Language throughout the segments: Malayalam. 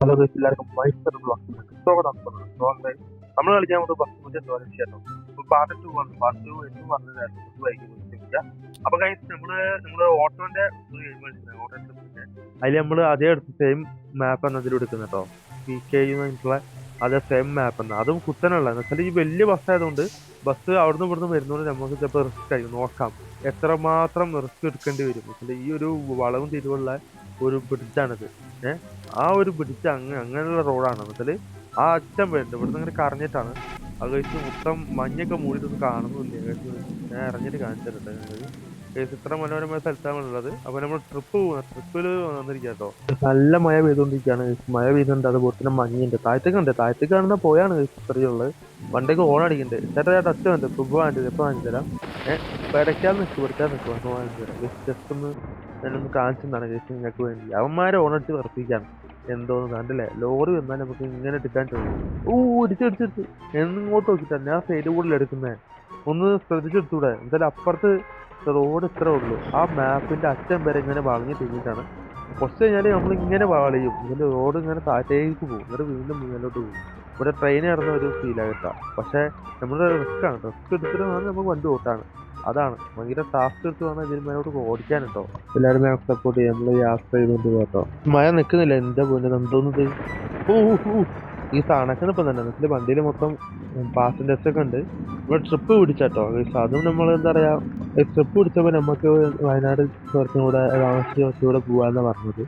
ഹലോ എല്ലാവർക്കും മൈസർ ബ്ലോക്കിലേക്ക് സ്വാഗതം നമ്മൾ കളിക്കാൻ പോകുന്നത് പത്ത് പറയുക ചേട്ടോ പാർട്ട് ടു ആണ്. പാർട്ട് ടു എന്ന് പറഞ്ഞതായിരുന്നു കുറച്ച് വൈകി വിളിച്ചില്ല അപ്പൊ കഴിച്ച് നമ്മൾ നമ്മൾ ഓട്ടോന്റെ ഓട്ടോ ട്രിപ്പിന്റെ അതിൽ നമ്മൾ അതേ എടുത്ത് സെയിം മാപ്പ് എന്നതിൽ എടുക്കുന്നത് കേട്ടോ. പി കെ യുമായിട്ടുള്ള അതേ സെയിം മാപ്പ് എന്നാ അതും കുത്തനുള്ള എന്ന് വെച്ചാൽ ഈ വലിയ ബസ് ആയതുകൊണ്ട് ബസ് അവിടുന്ന് ഇവിടുന്ന് വരുന്നതുകൊണ്ട് നമുക്ക് ചിലപ്പോൾ റിസ്ക് ആയി. നോക്കാം. എത്രമാത്രം റിസ്ക് എടുക്കേണ്ടി വരും. ഈ ഒരു വളവും തിരിവുള്ള ഒരു ബ്രിഡ്ജാണിത് ഏഹ് ആ ഒരു ബ്രിഡ്ജ് അങ്ങ് അങ്ങനെയുള്ള റോഡാണ് എന്നുവെച്ചാൽ ആ അറ്റം വരുന്നുണ്ട് ഇവിടുന്ന് ഇങ്ങനെ കറങ്ങിയിട്ടാണ്. അത് കഴിച്ച് മൊത്തം മഞ്ഞൊക്കെ മൂടിയിട്ടൊന്നും കാണുന്നില്ല കഴിച്ച് ഞാൻ ഇറങ്ങിയിട്ട് കാണിച്ചിട്ടുണ്ട് കേസ് ഇത്ര മനോഹരമായ സ്ഥലത്താണ് ഉള്ളത് അപ്പോൾ നമ്മൾ ട്രിപ്പ് പോകുന്ന ട്രിപ്പിൽ വന്നിരിക്കാട്ടോ കേട്ടോ നല്ല മഴ പെയ്തുകൊണ്ടിരിക്കുകയാണ്. മഴ പെയ്യുന്നുണ്ട് അതുപോലെ തന്നെ മഞ്ഞുണ്ട്. താഴത്തേക്ക് ഉണ്ട് താഴത്തേക്ക് കാണുന്ന പോയാണ് ഇത്രയുള്ളത് വണ്ടിക്ക് ഓൺ അടിക്കുന്നുണ്ട് ചേട്ടാ ചേട്ടാ അച്ഛൻ ഉണ്ട് ഇപ്പൊ വാങ്ങിച്ചത് എപ്പോൾ വാങ്ങിച്ചു തരാം ഏഹ് പെടയ്ക്കാൻ നിൽക്കും പെടയ്ക്കാൻ നിൽക്കും വാങ്ങിച്ചു തരാം. ജസ്റ്റ് ഒന്ന് ഞാനൊന്ന് കാണിച്ചെന്നാണ് ജസ്റ്റ് നിങ്ങൾക്ക് വേണ്ടി. അവന്മാരെ ഓൺ വർപ്പിക്കാം എന്തോന്ന് കണ്ടില്ലേ? ലോറി വന്നാൽ നമുക്ക് ഇങ്ങനെ എടുക്കാൻ തോന്നും ഓ ഇടിച്ചു ഇടിച്ചെടുത്തു എന്നിങ്ങോട്ട് നോക്കിട്ടാ ഞാൻ സൈഡ് കൂടുതൽ എടുക്കുന്നേ? ഒന്ന് ശ്രദ്ധിച്ചെടുത്തൂടെ? എന്തായാലും അപ്പുറത്ത് റോഡ് ഇത്ര ഉള്ളൂ. ആ മാപ്പിന്റെ അറ്റം വരെ ഇങ്ങനെ വളഞ്ഞു തിരിഞ്ഞിട്ടാണ്. കുറച്ച് കഴിഞ്ഞാൽ നമ്മൾ ഇങ്ങനെ വളയും. ഇങ്ങനെ റോഡ് ഇങ്ങനെ താറ്റേക്ക് പോകും. എന്നിട്ട് വീണ്ടും മുന്നിലോട്ട് പോകും. ഇവിടെ ട്രെയിൻ ഇറങ്ങുന്ന ഒരു ഫീലാകട്ടാ പക്ഷേ നമ്മുടെ റിസ്ക് ആണ്. റിസ്ക് എടുത്തിട്ട് വേണം നമുക്ക് വണ്ടി ഓട്ടാണ് അതാണ്. ഭയങ്കര ടാസ്ക് എടുത്ത് വേണം ഇതിന് മേലോട്ട് ഓടിക്കാൻ കേട്ടോ എല്ലാവരും മാം സപ്പോർട്ട് ചെയ്യാം. നമ്മൾ യാത്ര ചെയ്തുകൊണ്ട് കേട്ടോ. മഴ നിൽക്കുന്നില്ല എന്താ പോലെ എന്തോന്നത് ഓ. ഈ തണക്കുന്ന ഇപ്പം തന്നെ എന്നിട്ട് വണ്ടിയിൽ മൊത്തം പാസഞ്ചേഴ്സ് ഒക്കെ ഉണ്ട്. ഇവിടെ ട്രിപ്പ് പിടിച്ചാട്ടോ. അതും നമ്മൾ എന്താ പറയാ ട്രിപ്പ് പിടിച്ചപ്പോൾ നമുക്ക് വയനാട് കുറച്ചും കൂടെ താമസിച്ച് കുറച്ചുകൂടെ പോവാന്നാ പറഞ്ഞത്.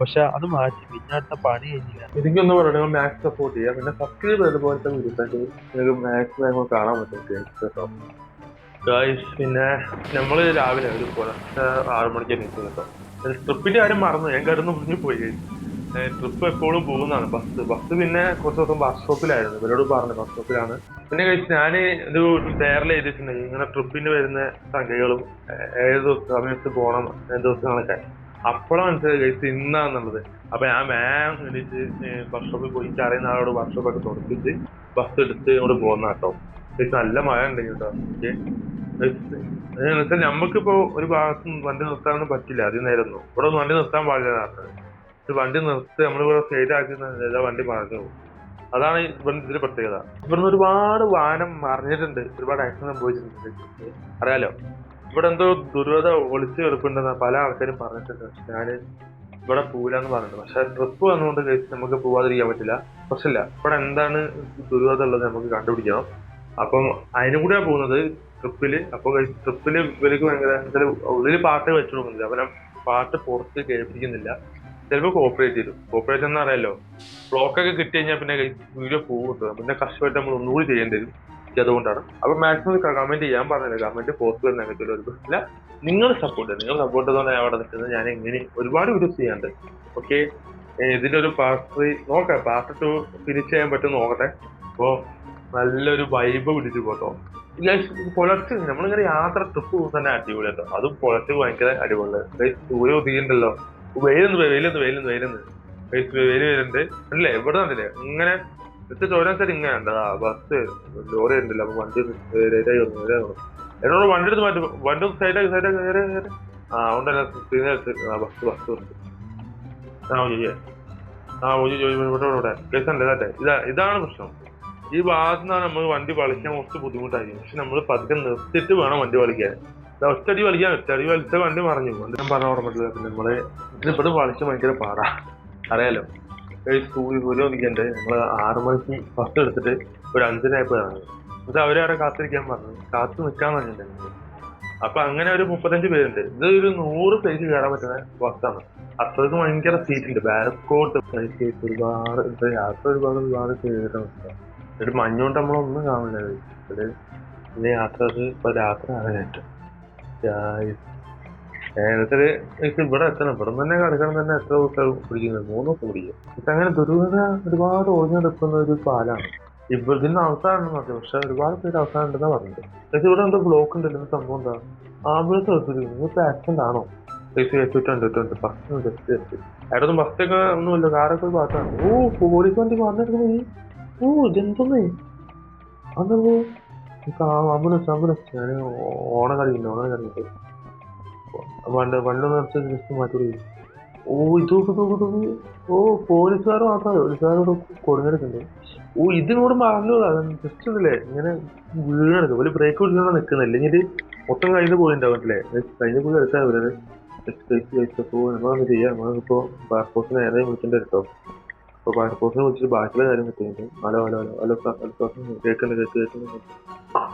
പക്ഷെ അത് മാറ്റി. പിന്നെ അടുത്ത പണി കഴിഞ്ഞില്ല. എനിക്കൊന്നും പറയണം മാക്സ് സപ്പോർട്ട് ചെയ്യാം. പിന്നെ സബ്സ്ക്രൈബ് ചെയ്ത് പോലത്തെ വീഡിയോസ് നിങ്ങൾക്ക് മാക്സിമം കാണാൻ പറ്റും. കേട്ടോ. ഗായ്സ് പിന്നെ നമ്മൾ രാവിലെ ഒരു പുലർച്ചെ ആറു മണിക്ക് എണീക്കും കേട്ടോ. ട്രിപ്പിന്റെ കാര്യം മറന്നു ഞാൻ കിടന്ന് മുന്നിൽ പോയി. ട്രിപ്പ് എപ്പോഴും പോകുന്നതാണ് ബസ് ബസ് പിന്നെ കുറച്ച് ദിവസം ബസ് സ്റ്റോപ്പിലായിരുന്നു ഇവരോട് പറഞ്ഞു ബസ് സ്റ്റോപ്പിലാണ് പിന്നെ കഴിച്ച് ഞാൻ ഒരു ഡയറിൽ എഴുതിയിട്ടുണ്ട്. ഇങ്ങനെ ട്രിപ്പിന് വരുന്ന സംഖ്യകളും ഏഴ് ദിവസം സമയത്ത് പോകണം ഏത് ദിവസങ്ങളൊക്കെ. അപ്പോഴാണ് മനസ്സിലായി കഴിച്ച് ഇന്നാന്നുള്ളത്. അപ്പൊ ഞാൻ വേഗം എണീറ്റ് ബസ് സ്റ്റോപ്പിൽ പോയി. അറിയുന്ന ആളോട് ബസ് സ്റ്റോപ്പൊക്കെ തുടച്ചിട്ട് ബസ് എടുത്ത് ഇങ്ങോട്ട് പോകുന്ന കേട്ടോ നല്ല മഴ ഉണ്ടെങ്കിൽ കേട്ടോ എന്നുവെച്ചാൽ നമുക്കിപ്പോ ഒരു ഭാഗത്ത് വണ്ടി നിർത്താനൊന്നും പറ്റില്ല. അതിൽ നേരൊന്നും. ഇവിടെ വണ്ടി നിർത്താൻ പാടില്ല ഒരു വണ്ടി നിർത്തി നമ്മളിവിടെ സൈഡ് ആക്കി വണ്ടി മറിഞ്ഞു പോകും. അതാണ് ഇതിന്റെ പ്രത്യേകത. ഇവിടുന്ന് ഒരുപാട് വാഹനം മറിഞ്ഞിട്ടുണ്ട്. ഒരുപാട് ആക്സിഡന്റ് സംഭവിച്ചിട്ടുണ്ട് അറിയാലോ? ഇവിടെ എന്തോ ദുരിത ഒളിച്ചു കിടപ്പുണ്ടെന്ന് പല ആൾക്കാരും പറഞ്ഞിട്ടുണ്ട്. ഞാൻ ഇവിടെ പോവില്ലാന്ന് പറഞ്ഞിട്ടുണ്ട്. പക്ഷെ ട്രിപ്പ് വന്നുകൊണ്ട് കഴിച്ച് നമുക്ക് പോവാതിരിക്കാൻ പറ്റില്ല. പ്രശ്നമില്ല ഇവിടെ എന്താണ് ദുർഗത ഉള്ളത് നമുക്ക് കണ്ടുപിടിക്കണം. അപ്പം അതിനും കൂടെയാണ് പോകുന്നത് ട്രിപ്പിൽ അപ്പൊ ട്രിപ്പിൽ ഇവർക്ക് ഭയങ്കര ഉള്ളിൽ പാട്ട് വെച്ചു കൊടുക്കുന്നില്ല അവനെ പാട്ട് പുറത്ത് കേൾപ്പിക്കുന്നില്ല. ചിലപ്പോൾ കോപ്പറേറ്റ് ചെയ്തു കോപ്പറേറ്റ് എന്ന് അറിയാലോ ബ്ലോക്ക് ഒക്കെ കിട്ടി കഴിഞ്ഞാൽ പിന്നെ വീഡിയോ പോകും പിന്നെ കഷ്ടമായിട്ട് നമ്മൾ ഒന്നുകൂടി ചെയ്യേണ്ടി വരും. അതുകൊണ്ടാണ്. അപ്പൊ മാക്സിമം കമന്റ് ചെയ്യാൻ പറഞ്ഞില്ല. കമന്റ് പോസ്റ്റ് അങ്ങനത്തെ ഒരു പ്രശ്നമില്ല നിങ്ങൾ സപ്പോർട്ട് നിങ്ങൾ സപ്പോർട്ട് ചെയ്തോണ്ട് ഞാൻ അവിടെ നിൽക്കുന്നത്. ഞാൻ ഇങ്ങനെ ഒരുപാട് വീഡിയോസ് ചെയ്യാണ്ട് ഓക്കെ ഇതിന്റെ ഒരു പാർട്ട് ത്രീ നോക്കാം. പാർട്ട് ടു ഫിനിഷ് ചെയ്യാൻ പറ്റും നോക്കട്ടെ. അപ്പോ നല്ലൊരു വൈബ് പിടിച്ചു പോട്ടോ. പുലർച്ചെ നമ്മളിങ്ങനെ യാത്ര ട്രിപ്പ് തന്നെ അടിപൊളി കേട്ടോ അതും പുലർച്ചെ ഭയങ്കര അടിപൊളി ഗൈസ് സൂര്യ ഉദിക്കുന്നുണ്ടല്ലോ വെയിലൊന്ന് വെയിലൊന്ന് വെയിലൊന്ന് വെയിലൊന്ന് വെയിൽ വരുന്നുണ്ട്. അല്ലേ? എവിടെ നിന്നില്ലേ ഇങ്ങനെ ചോദിച്ചാൽ ഇങ്ങനെ ഉണ്ട് ബസ് ലോറി ഉണ്ടല്ലോ അപ്പൊ വണ്ടി ലേറ്റായി വന്നു. എന്നോട് വണ്ടി എടുത്ത് മാറ്റി. വണ്ടി സൈഡാക്കി സൈഡാക്കി കയറി കയറി ആ ഉണ്ടല്ലോ ബസ് ബസ് ബസ് ആ ഓജി ആ ഓജി ഇവിടെ ഇവിടെ ഇവിടെ. കേസ് ഉണ്ട് ഇതാ ഇതാണ് പ്രശ്നം. ഈ ഭാഗത്ത് നിന്നാണ് നമ്മൾ വണ്ടി വലിക്കാൻ കുറച്ച് ബുദ്ധിമുട്ടായിരിക്കും പക്ഷെ നമ്മൾ പതുക്കെ നിർത്തിയിട്ട് വേണം വണ്ടി വലിക്കാൻ ദാ ഒറ്റടി വലിക്കാൻ ഒറ്റടി വലിച്ച വണ്ടി മറിഞ്ഞു. വണ്ടി ഞാൻ പറഞ്ഞ ഓർമ്മയില്ല പിന്നെ നമ്മൾ ഇതിവിടെ വളിച്ച് ഭയങ്കര പാടാ. അറിയാലോ? ഒരു സൂര്യ സൂര്യ ഒന്നിക്കണ്ട് നമ്മൾ ആറു മണിക്ക് ഫസ്റ്റ് എടുത്തിട്ട് ഒരു അഞ്ചരായപ്പോ ഇറങ്ങി. എന്നിട്ട് അവരെ അവിടെ കാത്തിരിക്കാൻ പറഞ്ഞു. കാത്തു നിൽക്കാൻ പറഞ്ഞിട്ടുണ്ടായിരുന്നു അപ്പൊ അങ്ങനെ ഒരു മുപ്പത്തഞ്ച് പേരുണ്ട്. ഇത് ഒരു നൂറ് പേജ് കയറാൻ പറ്റുന്ന ബസ്സാണ് അത്രയ്ക്ക് ഭയങ്കര സീറ്റ് ഉണ്ട്. ബാക്കോട്ട് ഒരുപാട് യാത്ര ഒരുപാട് ഒരുപാട് ചെയ്തിട്ടുണ്ട് ഒരു മഞ്ഞുകൊണ്ട് നമ്മളൊന്നും കാണില്ല ഇത് പിന്നെ യാത്ര ഇപ്പൊ രാത്രി ആകാനായിട്ട് ഇത് ഇവിടെ എത്തണം. ഇവിടെ തന്നെ കിടക്കണം തന്നെ എത്ര ദിവസം പിടിക്കുന്നത് മൂന്ന് ദിവസം പിടിക്കും പക്ഷെ അങ്ങനെ ദുരൂഹത ഒരുപാട് നിൽക്കുന്ന ഒരു പാലാണ് ഇതിന് അവസാനം പറഞ്ഞു പക്ഷെ ഒരുപാട് പേര് അവസാനം ഉണ്ടെന്നാ പറഞ്ഞത്. പക്ഷെ ഇവിടെ എന്തോ ബ്ലോക്ക് ഉണ്ടല്ലോ എന്ത് സംഭവം എന്താ? ആംബുലൻസ് എടുത്തിരിക്കുന്നു ഇപ്പൊ ആക്സിഡന്റ് ആണോ? പൈസ എത്തിയിട്ടുണ്ട് എത്തിയിട്ടുണ്ട് ബസ് ജസ്റ്റ് അവിടെയൊന്നും ബസ്സൊക്കെ ഒന്നുമില്ല. കാറൊക്കെ ഒരു ഭാഗത്താണ്. ഓ പോലീസ് വണ്ടി നീ ഓ ഇതെന്തോന്ന് അതെന്തോ ആംബുലൻസ് ആംബുലൻസ് ഞാൻ ഓണം കളിക്കുന്നു ഓണം കളിക്കുന്നു വണ്ട് വണ്ടി നിർത്തി ജസ്റ്റ് മാറ്റി ഓ ഇത്. ഓ പോലീസുകാർ മാത്രമല്ല പോലീസുകാരോട് കൊടുങ്ങെടുക്കുന്നുണ്ട് ഓ ഇതിനോട് പറഞ്ഞു ജസ്റ്റ് ഒന്നല്ലേ ഇങ്ങനെ ബ്രേക്ക് പിടിച്ചാണ് നിൽക്കുന്നില്ല ഇല്ലെങ്കിൽ മൊത്തം കഴിഞ്ഞ് അല്ലേ കഴിഞ്ഞ് അപ്പോൾ നമ്മളൊന്ന് ചെയ്യാം നമ്മളിപ്പോൾ പാസ്പോർട്ടിന് നേരെ വിളിക്കേണ്ടി അപ്പോൾ പാസ്പോർട്ടിനെ വിളിച്ചിട്ട് ബാക്കിയുള്ള കാര്യം കിട്ടുന്നുണ്ട് hello hello hello hello sir hello sir കേൾക്കുന്നു കേൾക്ക് കേൾക്കുന്നു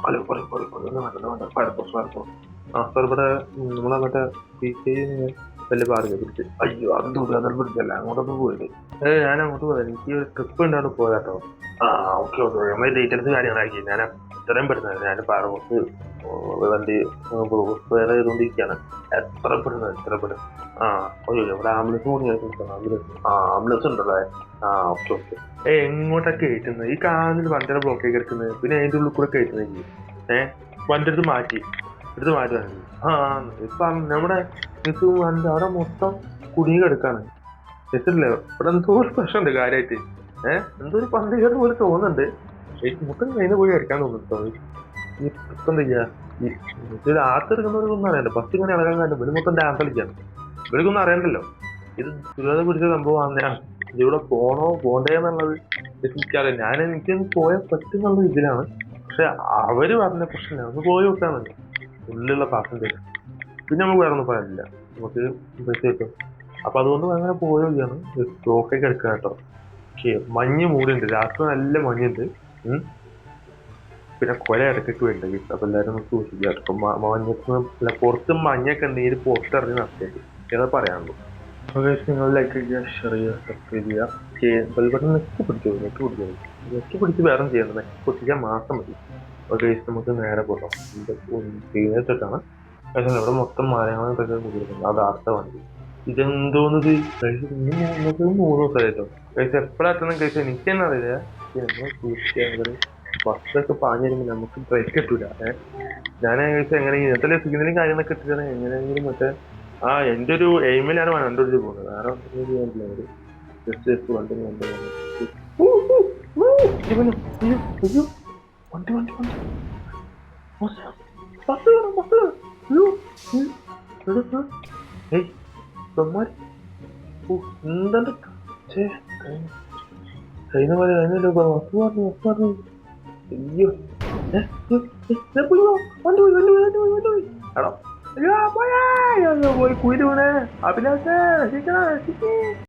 ഹലോ പറയും പറയും പറയും വേണ്ട വേണ്ട പാസ്പോർട്ട് പാസ്പോർട്ട് ആ സാർ ഇവിടെ നമ്മളെ മറ്റേ പി കെ വലിയ പാർക്ക് പിടിച്ച്. അയ്യോ അത് ദുരിതം പിടിച്ചല്ല അങ്ങോട്ടൊന്നും പോയില്ലേ? ഏ ഞാൻ അങ്ങോട്ട് പോയത്. എനിക്ക് ഒരു ട്രിപ്പ് ഉണ്ടാണ് പോയാട്ടോ ആ ഓക്കെ ഓക്കെ നമ്മൾ ഡീറ്റെയിൽസ് കാര്യങ്ങളാക്കി ഞാൻ ഇത്രയും പെടുന്നത് ഞാൻ പാറപുറത്ത് വണ്ടി വേറെ ചെയ്തുകൊണ്ടിരിക്കുകയാണ്. എത്ര പെടുന്നത് എത്ര പെടുന്നു ആ അയ്യോ ഇവിടെ ആംബുലൻസ് കൂടി ആംബുലൻസ് ആ ആംബുലൻസ് ഉണ്ടല്ലേ. ആ ഓക്കെ ഓക്കെ. ഏ എങ്ങോട്ടൊക്കെ കയറ്റുന്നത്? ഈ കാലിൽ വണ്ടിയുടെ ബ്ലോക്ക് എടുക്കുന്നത്. പിന്നെ അതിന്റെ ഉള്ളിൽ കൂടെ കയറ്റുന്നത് ഏഹ് വണ്ടി എടുത്ത് മാറ്റി. എടുത്ത് മാറ്റി ആ ഇപ്പം നമ്മുടെ ഇത് വണ്ടി അവിടെ മൊത്തം കുടുങ്ങി കിടക്കാണ്. എത്തില്ലേ ഇവിടെ എന്തോ ഒരു പ്രശ്നമുണ്ട് കാര്യമായിട്ട് ഏഹ് എന്തോ ഒരു പന്തികേട് പോലെ തോന്നുന്നുണ്ട്. മുട്ടൻ കഴിഞ്ഞ പോയി വരയ്ക്കാൻ തോന്നുന്നുണ്ടോ ഈ ഇപ്പം ചെയ്യാ ഇത് ആർത്തെടുക്കുന്നവർക്കൊന്നും അറിയണ്ട ഫസ്റ്റ് ഇങ്ങനെ ഇറങ്ങാൻ കാരണം ഇവർ മൊത്തം ഡാൻസ് കളിക്കാണ്. ഇവർക്കൊന്നും അറിയണ്ടല്ലോ ഇത് ദുരിത പിടിച്ച സംഭവമാണ് ഇതിവിടെ പോണോ പോണ്ടേ എന്നുള്ളത് എനിക്കറിയാം ഞാൻ എനിക്ക് പോയാൽ പറ്റുന്നുള്ള ഇതിലാണ് പക്ഷെ അവർ പറഞ്ഞ പ്രശ്നമില്ല ഒന്ന് പോയി നോക്കാൻ മതി. ഉള്ളിലുള്ള പാസഞ്ചേഴ്സ് പിന്നെ നമുക്ക് വേറെ ഒന്നും പറയാനില്ല. നമുക്ക് പൈസ കിട്ടും അപ്പൊ അതുകൊണ്ട് അങ്ങനെ പോവുകയാണ്. സ്റ്റോക്കൊക്കെ എടുക്കുക കേട്ടോ. ഓക്കെ മഞ്ഞ് മൂടുണ്ട് രാത്രി നല്ല മഞ്ഞുണ്ട്. പിന്നെ കൊല ഇടയ്ക്കൊക്കെ വരുന്നുണ്ട് അപ്പൊ എല്ലാരും നമുക്ക് സൂക്ഷിക്കുക. അപ്പൊ മഞ്ഞത്ത് അല്ല പുറത്ത് മഞ്ഞൊക്കെ ഉണ്ടെങ്കിൽ പുറത്തിറങ്ങി നടത്തേക്ക് ഏതാ പറയാനുള്ളൂ. നിങ്ങൾ ലൈക്ക് ചെയ്യുക ഷെയർ സബ്സ്ക്രൈബ് ചെയ്യുക. ബെൽബട്ടൺ നെക്ക് പിടിച്ചോ നെക്ക് നെക്ക് പിടിച്ച് വേറെ ചെയ്യണം നെക്ക് പൊട്ടിക്കാൻ മാത്രം മതി. ഓക്കെ നമുക്ക് നേരെ പോകാം. ചെയ്തിട്ടാണ്. പക്ഷേ ഇവിടെ മൊത്തം മരങ്ങളും ഇതൊക്കെ വണ്ടി. ഇതെന്തോന്നത് നമുക്ക് മൂന്ന് ദിവസമായിട്ടോ കഴിച്ച് എപ്പോഴാറ്റണം കഴിച്ച് എനിക്ക് തന്നെ അറിയില്ല ബസ്സൊക്കെ പാഞ്ഞു വരുമ്പോൾ നമുക്ക് ബ്രേക്ക് കിട്ടൂല. ഞാൻ കഴിച്ച് എങ്ങനെ ഇന്നത്തെ സിഗ്നലും കാര്യങ്ങളൊക്കെ ഇട്ടിട്ടാണ് എങ്ങനെയെങ്കിലും മറ്റേ ആ എന്റെ ഒരു എയിമിലാണ് വണ്ടോടിച്ച് പോകുന്നത്. ചെയ്യാനില്ല ഒരു ജസ്റ്റ് ജസ്റ്റ് വണ്ടി വണ്ടി വണ്ടി വണ്ടി വണ്ടി. Bus bus bus. ഏയ് ഇവന്മാര് ഓ എന്താണ് ഛേ കഴിഞ്ഞ പോലെ കഴിഞ്ഞല്ലോ ബസ് പറഞ്ഞു ബസ് പറഞ്ഞു അയ്യോ എടാ പോയാ അയ്യോ പോയി കുയിൽ വീണേ അഭിലാഷേ രക്ഷിക്കണേ രക്ഷിക്കേ